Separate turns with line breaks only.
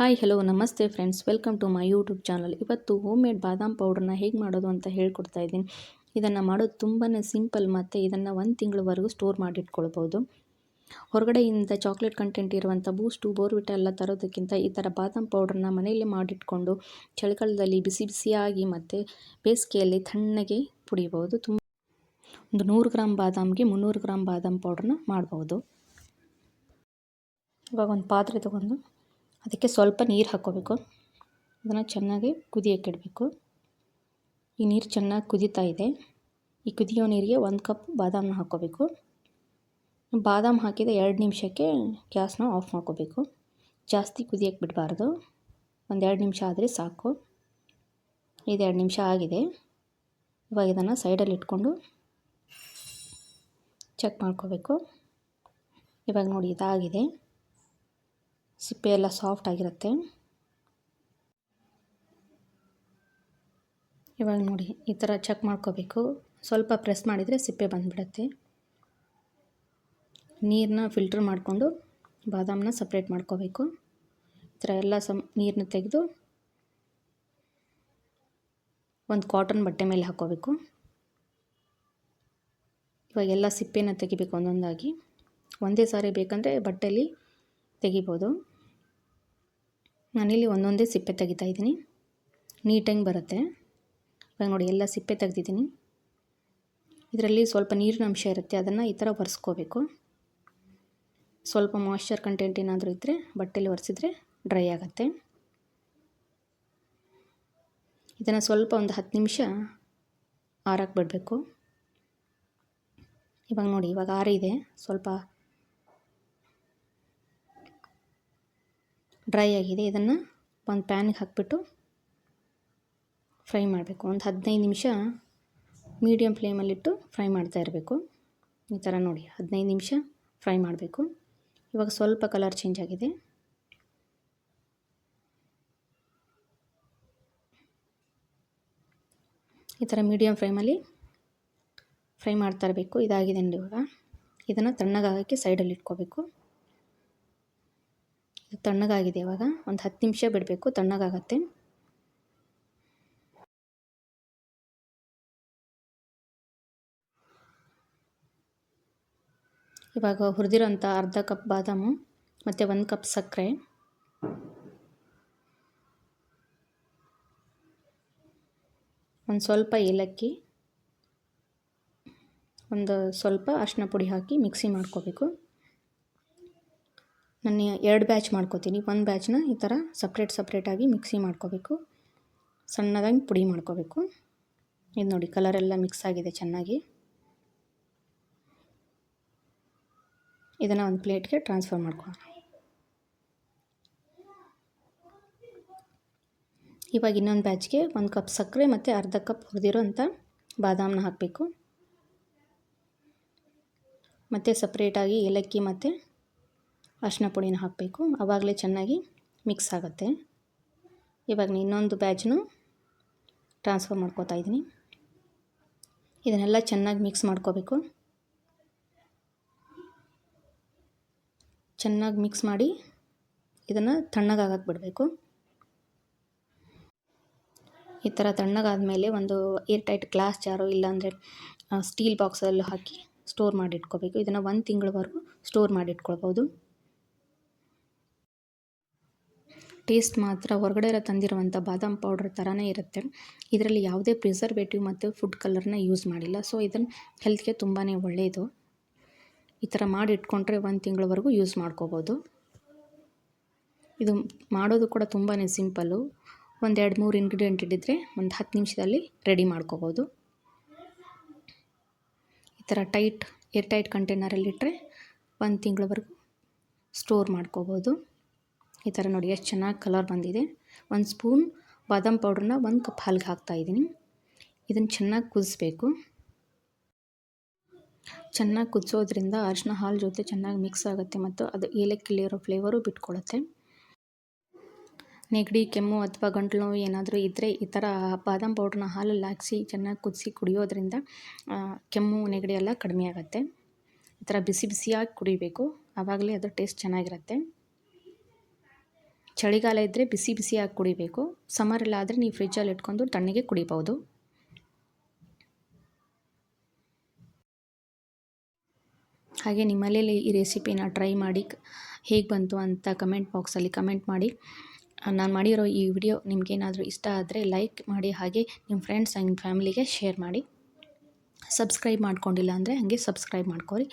Hi, hello, namaste friends welcome to my YouTube channel ಇವತ್ತು home made ಬಾದಾಮ್ ಪೌಡ್ರನ್ನ ಹೇಗೆ ಮಾಡೋದು ಅಂತ ಹೇಳ್ಕೊಡ್ತಾ ಇದ್ದೀನಿ. ಇದನ್ನು ಮಾಡೋದು ತುಂಬಾ ಸಿಂಪಲ್ ಮತ್ತು ಇದನ್ನು ಒಂದು ತಿಂಗಳವರೆಗೂ ಸ್ಟೋರ್ ಮಾಡಿಟ್ಕೊಳ್ಬೋದು. ಹೊರಗಡೆಯಿಂದ ಚಾಕ್ಲೇಟ್ ಕಂಟೆಂಟ್ ಇರುವಂಥ ಬೂಸ್ಟು ಬೋರ್ವಿಟ ಎಲ್ಲ ತರೋದಕ್ಕಿಂತ ಈ ಥರ ಬಾದಾಮ್ ಪೌಡ್ರನ್ನ ಮನೆಯಲ್ಲೇ ಮಾಡಿಟ್ಕೊಂಡು ಚಳಿಗಾಲದಲ್ಲಿ ಬಿಸಿ ಬಿಸಿಯಾಗಿ ಮತ್ತು ಬೇಸಿಗೆಯಲ್ಲಿ ತಣ್ಣಗೆ ಪುಡಿಬೋದು. ತುಂಬ ಒಂದು ನೂರು ಗ್ರಾಮ್ ಬಾದಾಮ್ಗೆ ಮುನ್ನೂರು ಗ್ರಾಮ್ ಬಾದಾಮ್ ಪೌಡ್ರನ್ನ ಮಾಡ್ಬೋದು. ಇವಾಗ ಒಂದು ಪಾತ್ರೆ ತೊಗೊಂಡು ಅದಕ್ಕೆ ಸ್ವಲ್ಪ ನೀರು ಹಾಕ್ಕೋಬೇಕು. ಅದನ್ನು ಚೆನ್ನಾಗಿ ಕುದಿಯೋಕ್ಕೆ ಇಡಬೇಕು. ಈ ನೀರು ಚೆನ್ನಾಗಿ ಕುದೀತಾ ಇದೆ. ಈ ಕುದಿಯೋ ನೀರಿಗೆ ಒಂದು ಕಪ್ ಬಾದಾಮನ್ನ ಹಾಕ್ಕೋಬೇಕು. ಬಾದಾಮ್ ಹಾಕಿದ ಎರಡು ನಿಮಿಷಕ್ಕೆ ಗ್ಯಾಸ್ನ ಆಫ್ ಮಾಡ್ಕೋಬೇಕು. ಜಾಸ್ತಿ ಕುದಿಯೋಕ್ಕೆ ಬಿಡಬಾರ್ದು. ಒಂದು ಎರಡು ನಿಮಿಷ ಆದರೆ ಸಾಕು. ಇದು ಎರಡು ನಿಮಿಷ ಆಗಿದೆ. ಇವಾಗ ಇದನ್ನು ಸೈಡಲ್ಲಿ ಇಟ್ಕೊಂಡು ಚೆಕ್ ಮಾಡ್ಕೋಬೇಕು. ಇವಾಗ ನೋಡಿ ಇದಾಗಿದೆ. ಸಿಪ್ಪೆ ಎಲ್ಲ ಸಾಫ್ಟ್ ಆಗಿರುತ್ತೆ. ಇವಾಗ ನೋಡಿ, ಈ ಥರ ಚೆಕ್ ಮಾಡ್ಕೋಬೇಕು. ಸ್ವಲ್ಪ ಪ್ರೆಸ್ ಮಾಡಿದರೆ ಸಿಪ್ಪೆ ಬಂದುಬಿಡುತ್ತೆ. ನೀರನ್ನ ಫಿಲ್ಟ್ರ್ ಮಾಡಿಕೊಂಡು ಬಾದಾಮನ್ನ ಸಪ್ರೇಟ್ ಮಾಡ್ಕೋಬೇಕು. ಈ ಥರ ಎಲ್ಲ ಸಮ್ ನೀರನ್ನ ತೆಗೆದು ಒಂದು ಕಾಟನ್ ಬಟ್ಟೆ ಮೇಲೆ ಹಾಕ್ಕೋಬೇಕು ಇವಾಗ ಎಲ್ಲ ಸಿಪ್ಪೆನ ತೆಗಿಬೇಕು ಒಂದೊಂದಾಗಿ. ಒಂದೇ ಸಾರಿ ಬೇಕಂದರೆ ಬಟ್ಟೆಯಲ್ಲಿ ತೆಗಿಬೋದು. ನಾನಿಲ್ಲಿ ಒಂದೊಂದೇ ಸಿಪ್ಪೆ ತೆಗಿತಾ ಇದ್ದೀನಿ. ನೀಟಾಗಿ ಬರುತ್ತೆ. ಇವಾಗ ನೋಡಿ, ಎಲ್ಲ ಸಿಪ್ಪೆ ತೆಗ್ದಿದ್ದೀನಿ. ಇದರಲ್ಲಿ ಸ್ವಲ್ಪ ನೀರಿನ ಅಂಶ ಇರುತ್ತೆ. ಅದನ್ನು ಈ ಥರ ಒರೆಸ್ಕೋಬೇಕು. ಸ್ವಲ್ಪ ಮಾಯ್ಶ್ಚರ್ ಕಂಟೆಂಟ್ ಏನಾದರೂ ಇದ್ದರೆ ಬಟ್ಟೆಲಿ ಒರೆಸಿದ್ರೆ ಡ್ರೈ ಆಗುತ್ತೆ. ಇದನ್ನು ಸ್ವಲ್ಪ ಒಂದು ಹತ್ತು ನಿಮಿಷ ಆರಕ್ಕೆ ಬಿಡಬೇಕು. ಇವಾಗ ನೋಡಿ, ಇವಾಗ ಆರಿದೆ. ಸ್ವಲ್ಪ ಡ್ರೈ ಆಗಿದೆ, ಇದನ್ನು ಒಂದು ಪ್ಯಾನಿಗೆ ಹಾಕಿಬಿಟ್ಟು ಫ್ರೈ ಮಾಡಬೇಕು. ಒಂದು ಹದಿನೈದು ನಿಮಿಷ ಮೀಡಿಯಮ್ ಫ್ಲೇಮಲ್ಲಿಟ್ಟು ಫ್ರೈ ಮಾಡ್ತಾ ಇರಬೇಕು. ಈ ಥರ ನೋಡಿ, ಹದಿನೈದು ನಿಮಿಷ ಫ್ರೈ ಮಾಡಬೇಕು. ಇವಾಗ ಸ್ವಲ್ಪ ಕಲರ್ ಚೇಂಜ್ ಆಗಿದೆ. ಈ ಥರ ಮೀಡಿಯಮ್ ಫ್ಲೇಮಲ್ಲಿ ಫ್ರೈ ಮಾಡ್ತಾ ಇರಬೇಕು. ಇದಾಗಿದೆ ನೋಡಿ ಇವಾಗ. ಇದನ್ನು ತಣ್ಣಗಾಗೋಕ್ಕೆ ಸೈಡಲ್ಲಿ ಇಟ್ಕೋಬೇಕು. ತಣ್ಣಗಾಗಿದೆ ಇವಾಗ. ಒಂದು ಹತ್ತು ನಿಮಿಷ ಬಿಡಬೇಕು, ತಣ್ಣಗಾಗತ್ತೆ. ಇವಾಗ ಹುರಿದಿರೋಂಥ ಅರ್ಧ ಕಪ್ ಬಾದಾಮು, ಮತ್ತು ಒಂದು ಕಪ್ ಸಕ್ಕರೆ. ಒಂದು ಸ್ವಲ್ಪ ಏಲಕ್ಕಿ, ಒಂದು ಸ್ವಲ್ಪ ಅರಿಶಿನ ಪುಡಿ ಹಾಕಿ ಮಿಕ್ಸಿ ಮಾಡ್ಕೋಬೇಕು. ನಾನು ಎರಡು ಬ್ಯಾಚ್ ಮಾಡ್ಕೋತೀನಿ. ಒಂದು ಬ್ಯಾಚ್ನ ಈ ಥರ ಸಪ್ರೇಟ್ ಸಪ್ರೇಟಾಗಿ ಮಿಕ್ಸಿ ಮಾಡ್ಕೋಬೇಕು. ಸಣ್ಣದಾಗಿ ಪುಡಿ ಮಾಡ್ಕೋಬೇಕು. ಇದು ನೋಡಿ ಕಲರೆಲ್ಲ ಮಿಕ್ಸ್ ಆಗಿದೆ ಚೆನ್ನಾಗಿ. ಇದನ್ನು ಒಂದು ಪ್ಲೇಟ್ಗೆ ಟ್ರಾನ್ಸ್ಫರ್ ಮಾಡ್ಕೊಳ್ಳೋಣ. ಇವಾಗ ಇನ್ನೊಂದು ಬ್ಯಾಚ್ಗೆ ಒಂದು ಕಪ್ ಸಕ್ಕರೆ ಮತ್ತು ಅರ್ಧ ಕಪ್ ಹುರಿದಿರೋ ಅಂಥ ಬಾದಾಮನ್ನ ಹಾಕಬೇಕು. ಮತ್ತು ಸಪ್ರೇಟಾಗಿ ಏಲಕ್ಕಿ ಮತ್ತು ಅರಿಶಿನ ಪುಡಿನ ಹಾಕಬೇಕು. ಆವಾಗಲೇ ಚೆನ್ನಾಗಿ ಮಿಕ್ಸ್ ಆಗುತ್ತೆ. ಇವಾಗ ಇನ್ನೊಂದು ಬ್ಯಾಚ್ನು ಟ್ರಾನ್ಸ್ಫರ್ ಮಾಡ್ಕೋತಾ ಇದ್ದೀನಿ. ಇದನ್ನೆಲ್ಲ ಚೆನ್ನಾಗಿ ಮಿಕ್ಸ್ ಮಾಡ್ಕೋಬೇಕು. ಚೆನ್ನಾಗಿ ಮಿಕ್ಸ್ ಮಾಡಿ ಇದನ್ನು ತಣ್ಣಗಾಗಕ್ಕೆ ಬಿಡಬೇಕು. ಈ ಥರ ತಣ್ಣಗಾದಮೇಲೆ ಒಂದು ಏರ್ ಟೈಟ್ ಗ್ಲಾಸ್ ಜಾರು ಇಲ್ಲಾಂದರೆ ಸ್ಟೀಲ್ ಬಾಕ್ಸಲ್ಲೂ ಹಾಕಿ ಸ್ಟೋರ್ ಮಾಡಿ ಇಟ್ಕೋಬೇಕು ಇದನ್ನು ಒಂದು ತಿಂಗಳವರೆಗೂ ಸ್ಟೋರ್ ಮಾಡಿ ಟೇಸ್ಟ್ ಮಾತ್ರ ಹೊರಗಡೆ ತಂದಿರುವಂಥ ಬಾದಾಮ್ ಪೌಡ್ರ್ ಥರನೇ ಇರುತ್ತೆ. ಇದರಲ್ಲಿ ಯಾವುದೇ ಪ್ರಿಸರ್ವೇಟಿವ್ ಮತ್ತು ಫುಡ್ ಕಲರ್ನ ಯೂಸ್ ಮಾಡಿಲ್ಲ. ಸೊ ಇದನ್ನು ಹೆಲ್ತ್ಗೆ ತುಂಬಾ ಒಳ್ಳೆಯದು ಈ ಥರ ಮಾಡಿ ಇಟ್ಕೊಂಡ್ರೆ ಒಂದು ತಿಂಗಳವರೆಗೂ ಯೂಸ್ ಮಾಡ್ಕೋಬೋದು. ಇದು ಮಾಡೋದು ಕೂಡ ತುಂಬಾ ಸಿಂಪಲ್ಲು. ಒಂದು ಎರಡು ಮೂರು ಇಂಗ್ರೀಡಿಯೆಂಟ್ ಇಟ್ಟಿದ್ರೆ ಒಂದು ಹತ್ತು ನಿಮಿಷದಲ್ಲಿ ರೆಡಿ ಮಾಡ್ಕೋಬೋದು. ಈ ಥರ ಟೈಟ್ ಏರ್ ಟೈಟ್ ಕಂಟೈನರಲ್ಲಿಟ್ಟರೆ ಒಂದು ತಿಂಗಳವರೆಗೂ ಸ್ಟೋರ್ ಮಾಡ್ಕೋಬೋದು. ಈ ಥರ ನೋಡಿ ಎಷ್ಟು ಚೆನ್ನಾಗಿ ಕಲರ್ ಬಂದಿದೆ. ಒಂದು ಸ್ಪೂನ್ ಬಾದಾಮ್ ಪೌಡ್ರನ್ನ ಒಂದು ಕಪ್ ಹಾಲಿಗೆ ಹಾಕ್ತಾಯಿದ್ದೀನಿ ಇದನ್ನು ಚೆನ್ನಾಗಿ ಕುದಿಸ್ಬೇಕು. ಚೆನ್ನಾಗಿ ಕುದಿಸೋದ್ರಿಂದ ಅರಿಶಿನ ಹಾಲು ಜೊತೆ ಚೆನ್ನಾಗಿ ಮಿಕ್ಸ್ ಆಗುತ್ತೆ ಮತ್ತು ಅದು ಏಲಕ್ಕಿಲಿರೋ ಫ್ಲೇವರು ಬಿಟ್ಕೊಳ್ಳುತ್ತೆ ನೆಗಡಿ, ಕೆಮ್ಮು ಅಥವಾ ಗಂಟಲು ನೋವು ಏನಾದರೂ ಇದ್ದರೆ ಈ ಥರ ಬಾದಾಮ್ ಪೌಡ್ರನ್ನ ಹಾಲಲ್ಲಿ ಹಾಕಿಸಿ ಚೆನ್ನಾಗಿ ಕುದಿಸಿ ಕುಡಿಯೋದ್ರಿಂದ ಕೆಮ್ಮು, ನೆಗಡಿ ಎಲ್ಲ ಕಡಿಮೆ ಆಗುತ್ತೆ. ಈ ಥರ ಬಿಸಿ ಬಿಸಿಯಾಗಿ ಕುಡಿಬೇಕು. ಆವಾಗಲೇ ಅದು ಟೇಸ್ಟ್ ಚೆನ್ನಾಗಿರುತ್ತೆ. ಚಳಿಗಾಲ ಇದ್ದರೆ ಬಿಸಿ ಬಿಸಿಯಾಗಿ ಕುಡಿಬೇಕು. ಸಮರೆಲ್ಲ ಆದರೆ ನೀವು ಫ್ರಿಜ್ಜಲ್ಲಿ ಇಟ್ಕೊಂಡು ತಣ್ಣಗೆ ಕುಡಿಬೋದು ಹಾಗೆ ನಿಮ್ಮಲ್ಲೇ ಈ ರೆಸಿಪಿನ ಟ್ರೈ ಮಾಡಿ. ಹೇಗೆ ಬಂತು ಅಂತ ಕಮೆಂಟ್ ಬಾಕ್ಸಲ್ಲಿ ಕಮೆಂಟ್ ಮಾಡಿ. ನಾನು ಮಾಡಿರೋ ಈ ವಿಡಿಯೋ ನಿಮಗೇನಾದರೂ ಇಷ್ಟ ಆದರೆ ಲೈಕ್ ಮಾಡಿ, ಹಾಗೆ ನಿಮ್ಮ ಫ್ರೆಂಡ್ಸ್ ಆ್ಯಂಡ್ ಫ್ಯಾಮಿಲಿಗೆ ಶೇರ್ ಮಾಡಿ. ಸಬ್ಸ್ಕ್ರೈಬ್ ಮಾಡ್ಕೊಂಡಿಲ್ಲ ಅಂದರೆ ಹಾಗೆ ಸಬ್ಸ್ಕ್ರೈಬ್ ಮಾಡ್ಕೊರಿ.